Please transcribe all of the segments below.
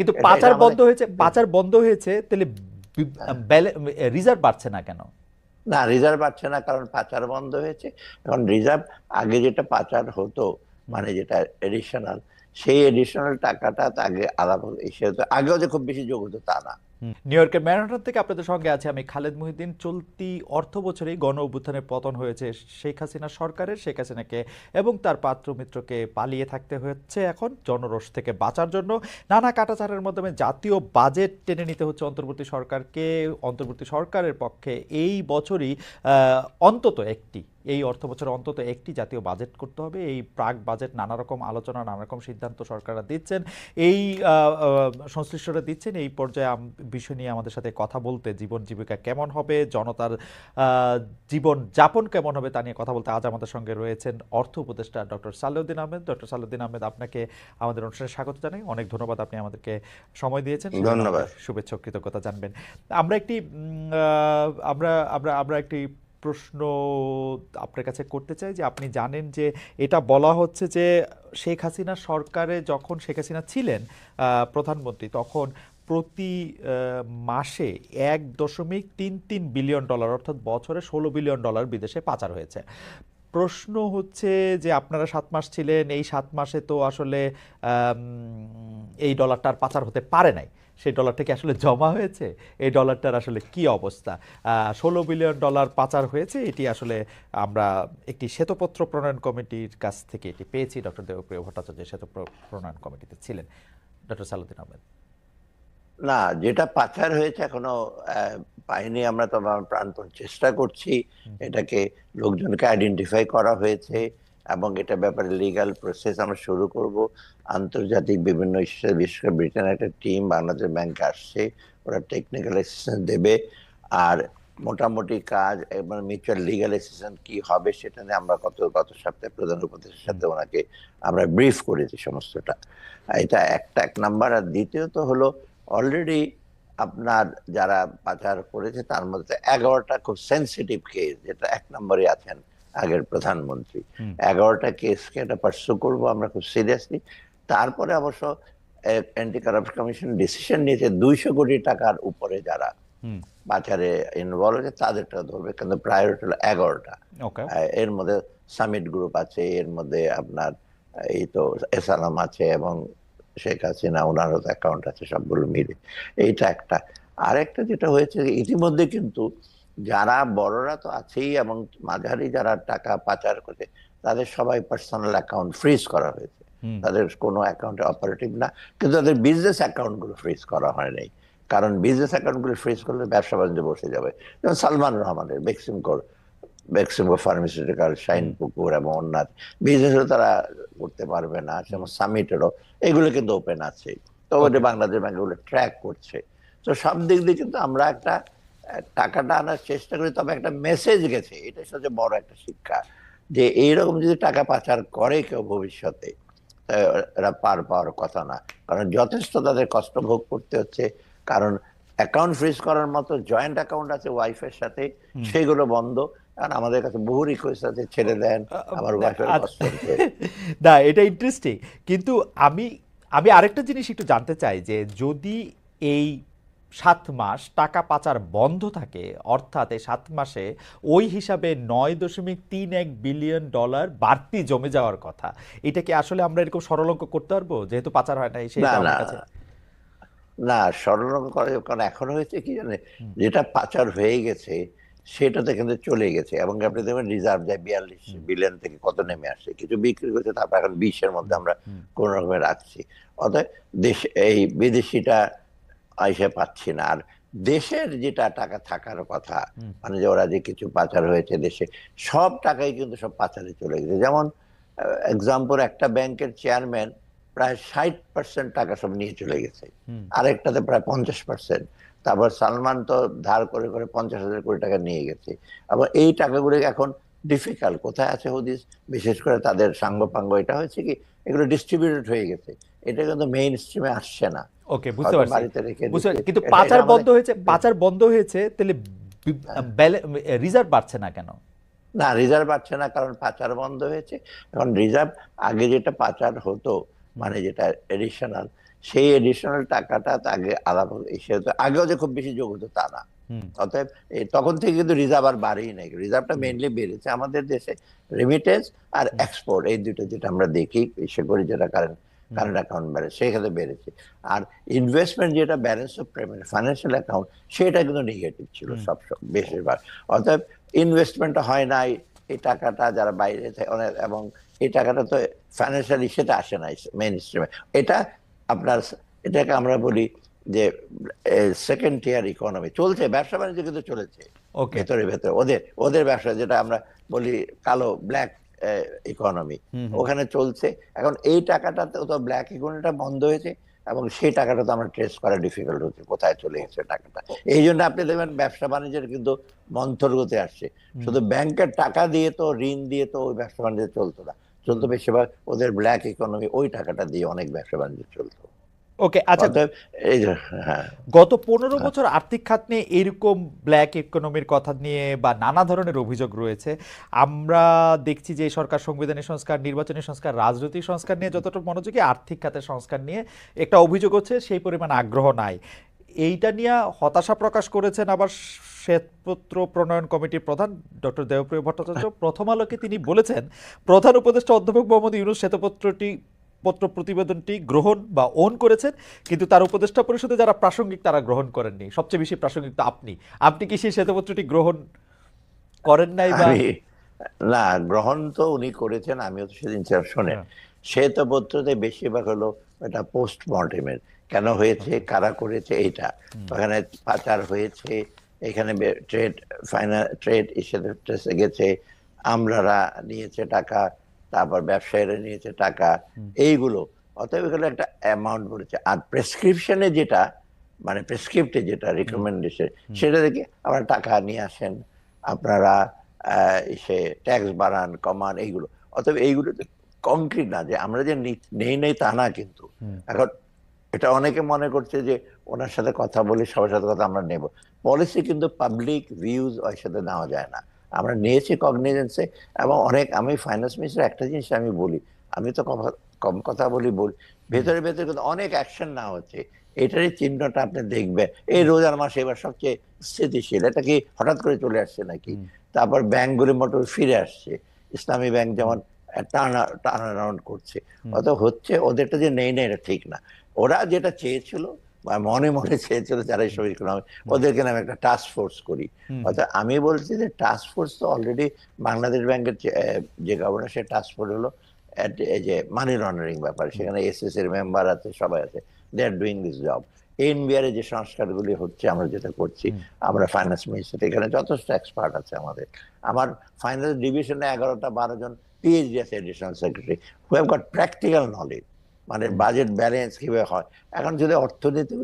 কিন্তু পাচার বন্ধ হয়েছে পাচার বন্ধ হয়েছে তাহলে রিজার্ভ বাড়ছে না কেন? না রিজার্ভ বাড়ছে না কারণ পাচার বন্ধ হয়েছে। এখন রিজার্ভ আগে যেটা পাচার হতো মানে যেটা এডিশনাল সেই এডিশনাল টাকাটা আগে আলাদা এসে হতো। আগেও যে খুব বেশি যোগ হতো তা না। নিউ ইয়র্কের ম্যানহাটন থেকে আপনাদের সঙ্গে আছে আমি খালেদ মহিউদ্দিন। চলতি অর্থ বছরেই গণ অভ্যুত্থানের পতন হয়েছে শেখ হাসিনা সরকারের, শেখ হাসিনাকে এবং তার পাত্র মিত্রকে পালিয়ে থাকতে হচ্ছে এখন জনরোষ থেকে বাঁচার জন্য। নানা কাটাচারের মাধ্যমে জাতীয় বাজেট টেনে নিতে হচ্ছে অন্তর্বর্তী সরকারকে। অন্তর্বর্তী সরকারের পক্ষে এই বছরই অন্তত একটি এই অর্থ বছরে অন্তত একটি জাতীয় বাজেট করতে হবে। এই প্রাক বাজেট নানা রকম আলোচনা নানা রকম সিদ্ধান্ত সরকাররা দিচ্ছেন। এই সংশ্লিষ্টরা দিচ্ছেন এই পর্যায়ে বিষয় নিয়ে আমাদের সাথে কথা বলতে জীবন জীবিকা কেমন হবে জনতার জীবন যাপন কেমন হবে তা নিয়ে কথা বলতে আজ আমাদের সঙ্গে রয়েছেন অর্থ উপদেষ্টা ডক্টর সালেউদ্দিন আহমেদ। ডক্টর সালেউদ্দিন আহমেদ আপনাকে আমাদের অনুষ্ঠানে স্বাগত জানাই। অনেক ধন্যবাদ আপনি আমাদেরকে সময় দিয়েছেন। ধন্যবাদ। শুভেচ্ছা কৃতজ্ঞতা জানবেন। আমরা একটি আমরা আমরা আমরা একটি প্রশ্ন আপনার কাছে করতে চাই যে আপনি জানেন যে এটা বলা হচ্ছে যে শেখ হাসিনা সরকারে যখন শেখ হাসিনা ছিলেন প্রধানমন্ত্রী, তখন প্রতি মাসে এক দশমিক তিন তিন বিলিয়ন ডলার, অর্থাৎ বছরে ষোলো বিলিয়ন ডলার বিদেশে পাচার হয়েছে। প্রশ্ন হচ্ছে যে আপনারা সাত মাস ছিলেন, এই সাত মাসে তো আসলে এই ডলারটা আর পাচার হতে পারে নাই। সেই ডলারটা কি আসলে জমা হয়েছে। এই ডলারটার আসলে কি অবস্থা? ষোলো বিলিয়ন ডলার পাচার হয়েছে। এটি আসলে আমরা একটি শ্বেতপত্র প্রণয়ন কমিটির কাছ থেকে এটি পেয়েছি। ডক্টর দেবপ্রিয় ভট্টাচার্য শ্বেত প্রণয়ন কমিটিতে ছিলেন। ডক্টর সালুদ্দিন আহমেদ। না যেটা পাচার হয়েছে এখনও পাইনি। আমরা তো প্রাণপণ চেষ্টা করছি। এটাকে লোকজনকে আইডেন্টিফাই করা হয়েছে। এবং এটা ব্যাপারে লিগ্যাল প্রসেস আমরা শুরু করব। আন্তর্জাতিক বিভিন্ন বিশেষ করে ব্রিটেনের একটা টিম বাংলাদেশ ব্যাংকে আসছে, ওরা টেকনিক্যাল অ্যাসিস্ট্যান্স দেবে। আর মোটামুটি কাজ এবং মিউচুয়াল লিগ্যাল অ্যাসিস্ট্যান্স কি হবে সেটা নিয়ে আমরা গত গত সপ্তাহে প্রধান উপদেশের সাথে ওনাকে আমরা ব্রিফ করেছি সমস্তটা। এটা একটা, এক নাম্বার আর দ্বিতীয়ত হলো অলরেডি আপনার যারা পাচার করেছে তার মধ্যে এগারোটা খুব সেন্সিটিভ কেস যেটা এক নম্বরে আছেন। আগের প্রধানমন্ত্রী। এগারোটা কেসকে এটা পার্সু করব আমরা খুব সিরিয়াসলি। তারপরে অবশ্য অ্যান্টি কারাপশন কমিশন ডিসিশন নিয়েছে দুইশো কোটি টাকার উপরে যারা পাচারে ইনভলভ হয়েছে তাদেরটা ধরবে কিন্তু প্রায়োরিটি হলো এগারোটা। এর মধ্যে সামিট গ্রুপ আছে এর মধ্যে আপনার এই তো এসালাম আছে এবং শেখ হাসিনা ওনারও অ্যাকাউন্ট আছে সবগুলো মিলে। এইটা একটা। আরেকটা যেটা হয়েছে ইতিমধ্যে কিন্তু যারা বড়রা তো আছেই এবং মাঝারি যারা টাকা পাচার করে তাদের সবাই পার্সোনাল অ্যাকাউন্ট ফ্রিজ করা হয়েছে। তাদের কোনো অ্যাকাউন্টে অপারেটিভ না কিন্তু তাদের বিজনেস অ্যাকাউন্টগুলো ফ্রিজ করা হয় নাই। কারণ বিজনেস অ্যাকাউন্টগুলো ফ্রিজ করলে ব্যবসা বাণিজ্য বসে যাবে। যেমন সালমান রহমানের বেক্সিমকোর বেক্সিমকো ফার্মাসিউটিক্যাল শাইন পুকুর এবং অন্যান্য বিজনেসও তারা করতে পারবে না যেমন সামিটেরও এগুলো কিন্তু ওপেন আছে তো ওটা বাংলাদেশ ব্যাংক ওগুলো ট্র্যাক করছে। তো সব দিক দিয়ে কিন্তু আমরা একটা টাকাটা আনার চেষ্টা করি তবে একটা মেসেজ গেছে এটা সবচেয়ে বড় একটা শিক্ষা যে এইরকম যদি টাকা পাচার করে কেউ ভবিষ্যতে এরা পার পাওয়ার কথা না। কারণ যথেষ্ট তাদের কষ্ট ভোগ করতে হচ্ছে কারণ অ্যাকাউন্ট ফ্রিজ করার মতো জয়েন্ট অ্যাকাউন্ট আছে ওয়াইফের সাথে সেগুলো বন্ধ। কারণ আমাদের কাছে বহু রিকোয়েস্ট আছে ছেড়ে দেন আমার ওয়াইফের আচ্ছা। কষ্ট না এটা ইন্টারেস্টিং কিন্তু আমি আমি আরেকটা জিনিস একটু জানতে চাই যে যদি এই সাত মাস টাকা পাচার বন্ধ থাকে অর্থাৎ এই সাত মাসে ওই হিসাবে নয় দশমিক তিন এক বিলিয়ন ডলার বাড়তি জমে যাওয়ার কথা। এটা কি আসলে আমরা এরকম সরল অঙ্ক করতে পারব? যেহেতু পাচার হয় না সেই না। কাছে করে কারণ এখন হয়েছে কি জানে? যেটা পাচার হয়ে গেছে সেটাতে কিন্তু চলে গেছে। এবং আপনি দেখবেন রিজার্ভ যায় বিয়াল্লিশ বিলিয়ন থেকে কত নেমে আসছে? কিছু বিক্রি করছে তারপর এখন বিশের মধ্যে আমরা কোন রকমে রাখছি। অতএব দেশ এই বিদেশিটা আইসে পাচ্ছি না। আর দেশের যেটা টাকা থাকার কথা মানে যে ওরা যে কিছু পাচার হয়েছে দেশে সব টাকাই কিন্তু সব পাচারে চলে গেছে। যেমন এক্সাম্পল একটা ব্যাংকের চেয়ারম্যান প্রায় ষাট পার্সেন্ট টাকা সব নিয়ে চলে গেছে। আরেকটাতে প্রায় পঞ্চাশ পার্সেন্ট তারপর সালমান তো ধার করে করে পঞ্চাশ হাজার কোটি টাকা নিয়ে গেছে। আবার এই টাকাগুলো এখন ডিফিকাল্ট কোথায় আছে হদিস? বিশেষ করে তাদের সাঙ্গপাঙ্গ এটা হয়েছে কি এগুলো ডিস্ট্রিবিউটেড হয়ে গেছে। এটা কিন্তু মেইন স্ট্রিমে আসছে না। ওকে বুঝতে পারছি। বুঝতে পারছি। কিন্তু পাচার বন্ধ হয়েছে পাচার বন্ধ হয়েছে তাহলে রিজার্ভ বাড়ছে না কেন? না রিজার্ভ পাচ্ছে না কারণ পাচার বন্ধ হয়েছে। এখন রিজার্ভ আগে যেটা পাচার হতো মানে যেটা এডিশনাল সেই এডিশনাল টাকাটা আগে আলাদা সে তো আগেও যে খুব বেশি যোগ হতো তা না। অতএব তখন থেকে কিন্তু রিজার্ভ আর বাড়েই নাই। রিজার্ভটা মেইনলি বেড়েছে আমাদের দেশে রেমিটেন্স আর এক্সপোর্ট এই দুটো যেটা আমরা দেখি সে করি যেটা কারেন্ট কারেন্ট অ্যাকাউন্ট ব্যালেন্স সেখানে বেড়েছে। আর ইনভেস্টমেন্ট যেটা balance of payment financial account সেটা কিন্তু নেগেটিভ ছিল। সব বেশিরভাগ। অতএব ইনভেস্টমেন্টটা হয় নাই এই টাকাটা যারা বাইরে থাকে অনেক এবং এই টাকাটা তো ফাইন্যান্সিয়াল সেটা আসে না মেন স্ট্রিমে এটা আপনার এটাকে আমরা বলি যে সেকেন্ড টিয়ার ইকোনমি চলছে ব্যবসা বাণিজ্য কিন্তু চলেছে। ভেতরে ভেতরে। ওদের ওদের ব্যবসা যেটা আমরা বলি কালো ব্ল্যাক ইকোনমি। ওখানে চলছে। এখন এই টাকাটা তো ব্ল্যাক ইকোনমিটা বন্ধ হয়েছে এবং সেই টাকাটা তো আমরা ট্রেস করা ডিফিকাল্ট হচ্ছে কোথায় চলে গেছে টাকাটা। এই জন্য আপনি দেখবেন ব্যবসা বাণিজ্যের কিন্তু মন্থর গতি আসছে শুধু ব্যাংকের টাকা দিয়ে তো ঋণ দিয়ে তো ওই ব্যবসা বাণিজ্য চলতো না। চলতো বেশিরভাগ ওদের ব্ল্যাক ইকোনমি ওই টাকাটা দিয়ে অনেক ব্যবসা বাণিজ্য চলতো। ওকে আচ্ছা এই যে হ্যাঁ। গত পনেরো বছর আর্থিক খাত নিয়ে এরকম ব্ল্যাক ইকোনমির কথা নিয়ে বা নানা ধরনের অভিযোগ রয়েছে আমরা দেখছি যে সরকার সংবিধানের সংস্কার নির্বাচনী সংস্কার রাজনৈতিক সংস্কার নিয়ে যতটা মনোযোগী আর্থিক খাতের সংস্কার নিয়ে একটা অভিযোগ হচ্ছে সেই পরিমাণ আগ্রহ নাই। এইটা নিয়ে হতাশা প্রকাশ করেছেন আবার শ্বেতপত্র প্রণয়ন কমিটির প্রধান ডক্টর দেবপ্রিয় ভট্টাচার্য। প্রথম আলোকে তিনি বলেছেন প্রধান উপদেষ্টা অধ্যাপক মোহাম্মদ ইউনুস শ্বেতপত্রটি পত্র প্রতিবেদনটি গ্রহণ বা ওন করেছেন কিন্তু তার উপদেষ্টা পরিষদে যারা প্রাসঙ্গিক তারা গ্রহণ করেননি। সবচেয়ে বেশি প্রাসঙ্গিক তো আপনি। আপনি কি সেই শ্বেতপত্রটি গ্রহণ করেন নাই বা না গ্রহণ তো উনি করেছেন আমিও তো সেদিন শোনেন। হ্যাঁ। শ্বেতপত্রতে বেশিরভাগ হলো এটা পোস্ট মর্টেমের কেন হয়েছে কারা করেছে এইটা। ওখানে পাচার হয়েছে এখানে ট্রেড ফাইনাল ট্রেড ইসে গেছে আমরারা নিয়েছে টাকা তারপর ব্যবসায়ীরা নিয়েছে টাকা এইগুলো। অতএব এগুলো একটা অ্যামাউন্ট বলেছে। আর প্রেসক্রিপশনে যেটা মানে প্রেসক্রিপ্টে যেটা রিকমেন্ডেশন সেটা দেখে আপনারা টাকা নিয়ে আসেন। আপনারা সে ট্যাক্স বাড়ান কমান এইগুলো। অতএব এইগুলো কংক্রিট না যে আমরা যে নেই নেই তা না কিন্তু। এখন এটা অনেকে মনে করছে যে ওনার সাথে কথা বলি সবার সাথে কথা আমরা নেব। পলিসি কিন্তু পাবলিক ভিউজ ওর সাথে নেওয়া যায় না। আমরা নিয়েছি কগনিজেন্সে এবং অনেক আমি ফাইন্যান্স মিনিস্টার একটা জিনিস আমি বলি আমি তো কম- কথা বলি বলি ভেতরে ভেতরে কিন্তু অনেক অ্যাকশন না হচ্ছে এটারই চিহ্নটা আপনি দেখবেন এই রোজার মাসে এবার সবচেয়ে স্থিতিশীল এটা কি হঠাৎ করে চলে আসছে নাকি? তারপর ব্যাংকগুলি মোটর ফিরে আসছে ইসলামী ব্যাংক যেমন টার্ন টার্ন অ্যারাউন্ড করছে অত হচ্ছে ওদেরটা যে নেই না এটা ঠিক না ওরা যেটা চেয়েছিল বা মনে মনে চেয়েছিল যারা এই শরীর ওদেরকে নামে একটা টাস্ক ফোর্স করি। অর্থাৎ আমি বলছি যে টাস্ক ফোর্স তো অলরেডি বাংলাদেশ ব্যাংকের যে, যে গভর্নর সে টাস্ক ফোর্স হলো এই যে মানি লন্ডারিং ব্যাপার। সেখানে এসএস এর মেম্বার আছে সবাই আছে। They are doing this job NBR যে সংস্কারগুলি হচ্ছে আমরা যেটা করছি আমরা ফাইন্যান্স মিনিস্টার এখানে যথেষ্ট এক্সপার্ট আছে আমাদের। আমার ফাইন্যান্স ডিভিশনে এগারোটা বারো জন পিএইচডি আছে additional secretary who have got practical knowledge মানে বাজেট ব্যালেন্স কীভাবে হয়? এখন যদি অর্থনীতি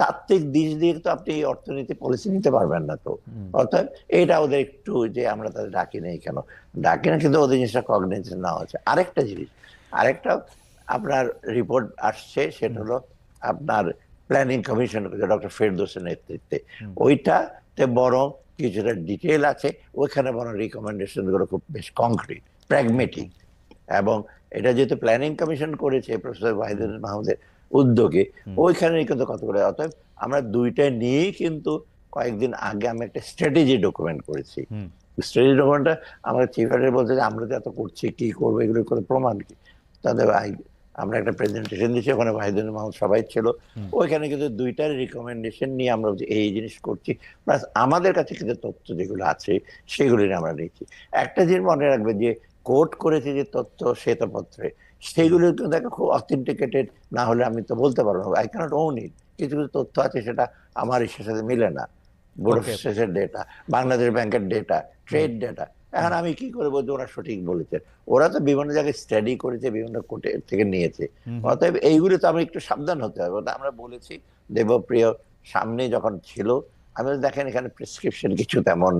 তাত্ত্বিক দিক দিয়ে তো আপনি এই অর্থনীতি পলিসি নিতে পারবেন না তো। অর্থাৎ এইটা ওদের একটু যে আমরা তাদের ডাকি নেই কেন? ডাকি না কিন্তু ওদের জিনিসটা কগনিশন নেওয়া হচ্ছে আরেকটা জিনিস আরেকটা আপনার রিপোর্ট আসছে সেটা হলো আপনার প্ল্যানিং কমিশন ডক্টর ফেরদোসের নেতৃত্বে। ওইটাতে বরং কিছুটা ডিটেল আছে ওইখানে বরং রিকমেন্ডেশনগুলো খুব বেশ কংক্রিট প্র্যাগমেটিক এবং এটা যেহেতু প্ল্যানিং কমিশন করেছে প্রফেসর ওয়াহিদুল মাহমুদের উদ্যোগে ওইখানে কিন্তু কতগুলো অতএব আমরা দুইটা নিয়েই কিন্তু কয়েকদিন আগে আমি একটা স্ট্র্যাটেজি ডকুমেন্ট করেছি। স্ট্র্যাটেজি ডকুমেন্টটা আমরা চিফ বলতে যে আমরা এত করছি কি করব এগুলো করে প্রমাণ কি? তাদের আমরা একটা প্রেজেন্টেশন দিয়েছি ওখানে ওয়াহিদুল মাহমুদ সবাই ছিল। ওইখানে কিন্তু দুইটার রিকমেন্ডেশন নিয়ে আমরা এই জিনিস করছি। প্লাস আমাদের কাছে কিন্তু তথ্য যেগুলো আছে সেগুলি আমরা নিচ্ছি একটা জিনিস মনে রাখবে যে কোর্ট করেছে যে তথ্য শ্বেতপত্রে সেগুলো কিন্তু একটা খুব অথেন্টিকেটেড না হলে আমি তো বলতে পারব না। আই ক্যানট ওন ইট কিছু কিছু তথ্য আছে সেটা আমার ইসের সাথে মিলে না। বোর্ড অফ স্টেটের ডেটা বাংলাদেশ ব্যাংকের ডেটা ট্রেড ডেটা এখন আমি কি করে বলছি ওরা সঠিক বলেছে? ওরা তো বিভিন্ন জায়গায় স্টাডি করেছে বিভিন্ন কোর্টে থেকে নিয়েছে। অতএব এইগুলো তো আমরা একটু সাবধান হতে হবে। আমরা বলেছি দেবপ্রিয় সামনে যখন ছিল আমি দেখেন এখানে প্রেসক্রিপশন কিছু তেমন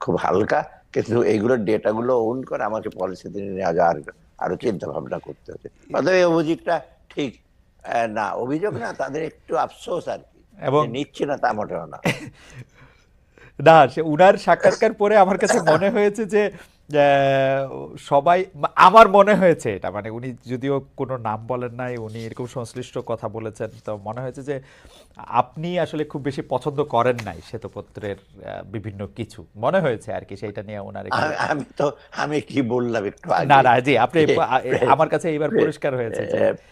খুব হালকা কিন্তু এইগুলোর ডেটাগুলো ওন করে আমাকে পলিসিতে নেওয়া যাওয়ার আরও চিন্তা ভাবনা করতে হচ্ছে। অতএব এই অভিযোগটা ঠিক না অভিযোগ না তাদের একটু আফসোস আর কি। এবং- নিচ্ছে না তা মোটেও না। না সে উনার সাক্ষাৎকার পরে আমার কাছে মনে হয়েছে যে সবাই আমার মনে হয়েছে এটা মানে উনি যদিও কোনো নাম বলেন নাই উনি এরকম সংশ্লিষ্ট কথা বলেছেন তো মনে হয়েছে যে আপনি আসলে খুব বেশি পছন্দ করেন নাই শ্বেতপত্রের বিভিন্ন কিছু। মনে হয়েছে আর কি সেইটা নিয়ে ওনার আমি- তো আমি কি বললাম একটু না না জি আপনি আমার কাছে এইবার পরিষ্কার হয়েছে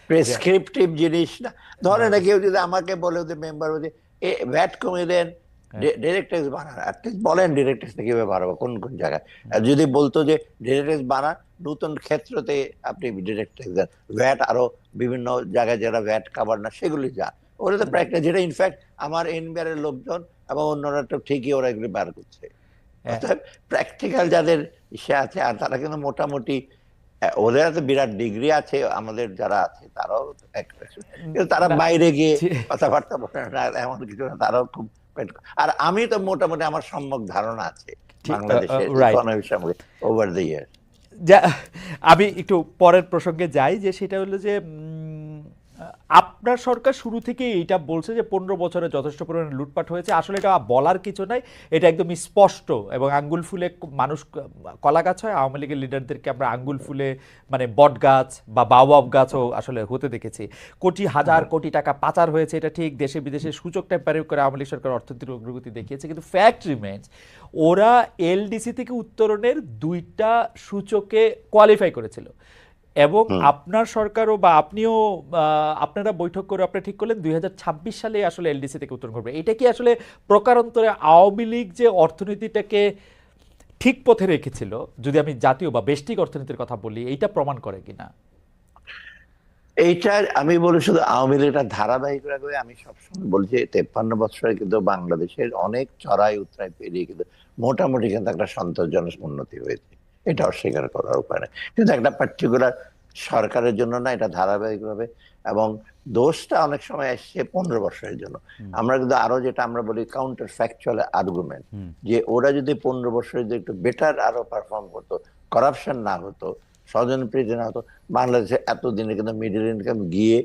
প্রেসক্রিপটিভ জিনিস না। ধরে না কেউ যদি আমাকে বলে যে মেম্বার বলে এ ভ্যাট কমিয়ে দেন অ্যাটলিস্ট বলেন কীভাবে বাড়াবো কোন কোন জায়গায়। আর যদি বলতো যে নতুন ক্ষেত্রতে আপনি দেন। ভ্যাট আরও বিভিন্ন জায়গায় যারা ভ্যাট কাভার না সেগুলি যান। ওরা তো প্র্যাকটিস যেটা ইনফ্যাক্ট আমার এনবিআর লোকজন এবং অন্যরা তো ঠিকই ওরা এগুলি বার করছে। হ্যাঁ। প্র্যাকটিক্যাল যাদের ইসে আছে আর তারা কিন্তু মোটামুটি ওদের তো বিরাট ডিগ্রি আছে আমাদের যারা আছে তারাও তারা বাইরে গিয়ে কথাবার্তা বলে না এমন কিছু না তারাও খুব আর আমি তো মোটামুটি আমার সম্যক ধারণা আছে ঠিক, বাংলাদেশের সঙ্গে ওভার দ্য ইয়ার যা আমি একটু পরের প্রসঙ্গে যাই যে সেটা হলো যে আপনার সরকার শুরু থেকে এইটা বলছে যে পনেরো বছরে যথেষ্ট পরিমাণে লুটপাট হয়েছে। আসলে এটা বলার কিছু নাই। এটা একদমই স্পষ্ট এবং আঙ্গুল ফুলে মানুষ কলা গাছ হয়। আওয়ামী লীগের লিডারদেরকে আমরা আঙ্গুল ফুলে মানে বট গাছ বা বাওয়াব গাছও আসলে হতে দেখেছি। কোটি হাজার কোটি টাকা পাচার হয়েছে, এটা ঠিক। দেশে বিদেশে সূচক টেম্পারেভ করে আওয়ামী লীগ সরকার অর্থনৈতিক অগ্রগতি দেখিয়েছে। কিন্তু ফ্যাক্ট রিমেন্স ওরা এলডিসি থেকে উত্তরণের দুইটা সূচকে কোয়ালিফাই করেছিল। এবং আপনার সরকারও বা আপনিও আপনারা বৈঠক করে আপনারা ঠিক করলেন দুই হাজার ছাব্বিশ সালে আসলে এলডিসি থেকে উত্তরণ করবে। এটা কি আসলে প্রকারান্তরে আওয়ামী লীগ যে অর্থনীতিটাকে ঠিক পথে রেখেছিল যদি আমি জাতীয় বা বেষ্টিক অর্থনীতির কথা বলি এইটা প্রমাণ করে কিনা? এইটা আমি বলি শুধু আওয়ামী লীগ এটা ধারাবাহিক রাখবে আমি সবসময় বলছি তেপ্পান্ন বছরে কিন্তু বাংলাদেশের অনেক চড়াই উত্তরায় পেরিয়ে কিন্তু মোটামুটি কিন্তু একটা সন্তোষজনক উন্নতি হয়েছে। এটা অস্বীকার করার উপায় নেই। কিন্তু একটা পার্টিকুলার সরকারের জন্য না এটা ধারাবাহিকভাবে এবং দোষটা অনেক সময় আসছে পনেরো বছরের জন্য। আমরা কিন্তু আরও যেটা আমরা বলি কাউন্টার ফ্যাকচুয়াল আর্গুমেন্ট যে ওরা যদি পনেরো বছরে যদি একটু বেটার আরও পারফর্ম করতো করাপশন না হতো স্বজন প্রীতি না হতো বাংলাদেশে এতদিনে কিন্তু মিডল ইনকাম গিয়ে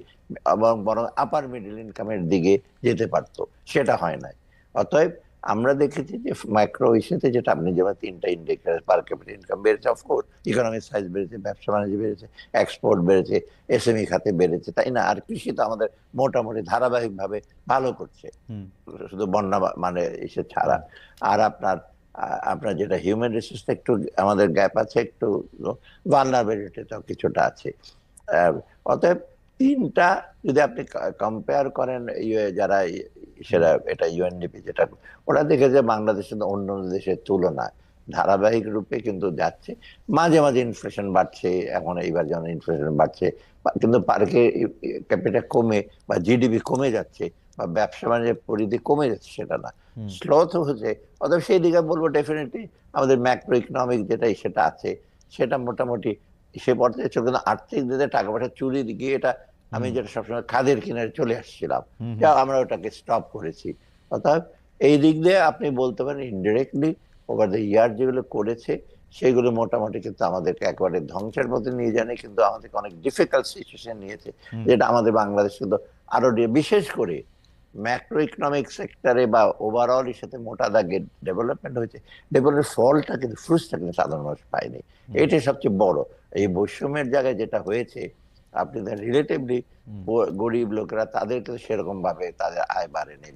এবং বরং আপার মিডল ইনকামের দিকে যেতে পারতো সেটা হয় নাই। অতএব আমরা দেখেছি যে মাইক্রো ইস্যুতে যেটা আপনি যেমন তিনটা ইন্ডিকেটার পার ক্যাপিটাল ইনকাম বেড়েছে অফকোর্স ইকোনমিক সাইজ বেড়েছে ব্যবসা বাণিজ্য বেড়েছে এক্সপোর্ট বেড়েছে এসএমই খাতে বেড়েছে তাই না? আর কৃষি তো আমাদের মোটামুটি ধারাবাহিকভাবে ভালো করছে। শুধু বন্যা মানে এসে ছাড়া। আর আপনার আপনার যেটা হিউম্যান রিসোর্স একটু আমাদের গ্যাপ আছে একটু ভালনারেবিলিটি তো কিছুটা আছে। অতএব তিনটা যদি আপনি কম্পেয়ার করেন ইয়ে যারা সেটা এটা ইউএনডিপি যেটা ওরা দেখে যে বাংলাদেশের অন্য দেশের তুলনায়। ধারাবাহিক রূপে কিন্তু যাচ্ছে। মাঝে মাঝে ইনফ্লেশন বাড়ছে এখন এইবার যেমন ইনফ্লেশন বাড়ছে কিন্তু পার্কে ক্যাপিটা কমে বা জিডিপি কমে যাচ্ছে বা ব্যবসা বাণিজ্যের পরিধি কমে যাচ্ছে সেটা না। হুম। স্লোথ হচ্ছে অতএব সেই দিকে বলব ডেফিনেটলি আমাদের ম্যাক্রো ইকোনমিক যেটাই সেটা আছে সেটা মোটামুটি সে পর্যায়ে চলে কিন্তু আর্থিক দিকে টাকা পয়সা চুরি গিয়ে এটা আমি যেটা সবসময় খাদের কিনারে চলে আসছিলাম যা আমরা ওটাকে স্টপ করেছি। অর্থাৎ এই দিক দিয়ে আপনি বলতে পারেন ইনডিরেক্টলি ওভার দ্য ইয়ার যেগুলো করেছে সেগুলো মোটামুটি কিন্তু আমাদেরকে একেবারে ধ্বংসের মধ্যে নিয়ে যায়নি কিন্তু আমাদেরকে অনেক ডিফিকাল্ট সিচুয়েশন নিয়েছে যেটা আমাদের বাংলাদেশ কিন্তু আরও বিশেষ করে ম্যাক্রো ইকোনমিক সেক্টরে বা ওভারঅল এর সাথে মোটা দাগে ডেভেলপমেন্ট হয়েছে ডেভেলপের ফলটা কিন্তু ফ্রুটসটা কিন্তু সাধারণ মানুষ পায়নি। এটাই সবচেয়ে বড়। এই বৈষম্যের জায়গায় যেটা হয়েছে আপনি রিলেটিভলি গরিব লোকেরা তাদেরকে সেরকম ভাবে তাদের আয় বাড়েনি